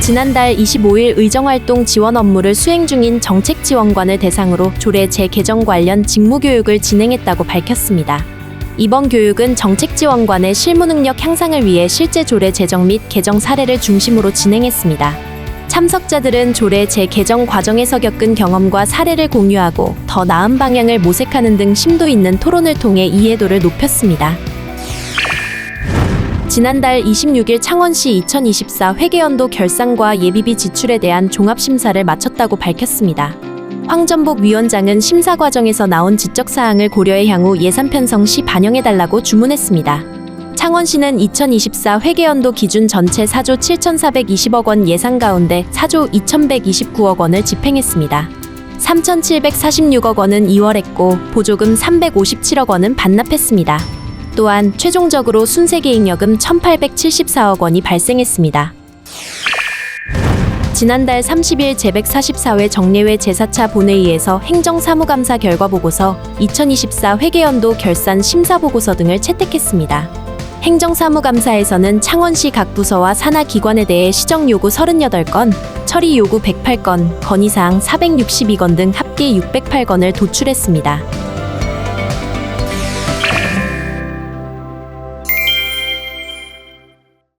지난달 25일 의정활동 지원 업무를 수행 중인 정책지원관을 대상으로 조례 재개정 관련 직무교육을 진행했다고 밝혔습니다. 이번 교육은 정책지원관의 실무 능력 향상을 위해 실제 조례 제정 및 개정 사례를 중심으로 진행했습니다. 참석자들은 조례 재개정 과정에서 겪은 경험과 사례를 공유하고 더 나은 방향을 모색하는 등 심도 있는 토론을 통해 이해도를 높였습니다. 지난달 26일 창원시 2024 회계연도 결산과 예비비 지출에 대한 종합심사를 마쳤다고 밝혔습니다. 황전복 위원장은 심사 과정에서 나온 지적 사항을 고려해 향후 예산 편성 시 반영해 달라고 주문했습니다. 창원시는 2024 회계연도 기준 전체 4조 7,420억 원 예산 가운데 4조 2,129억 원을 집행했습니다. 3,746억 원은 2월했고 보조금 357억 원은 반납했습니다. 또한 최종적으로 순세계잉여금 1,874억 원이 발생했습니다. 지난달 30일 제144회 정례회 제4차 본회의에서 행정사무감사 결과 보고서, 2024 회계연도 결산 심사 보고서 등을 채택했습니다. 행정사무감사에서는 창원시 각 부서와 산하 기관에 대해 시정 요구 38건, 처리 요구 108건, 건의사항 462건 등 합계 608건을 도출했습니다.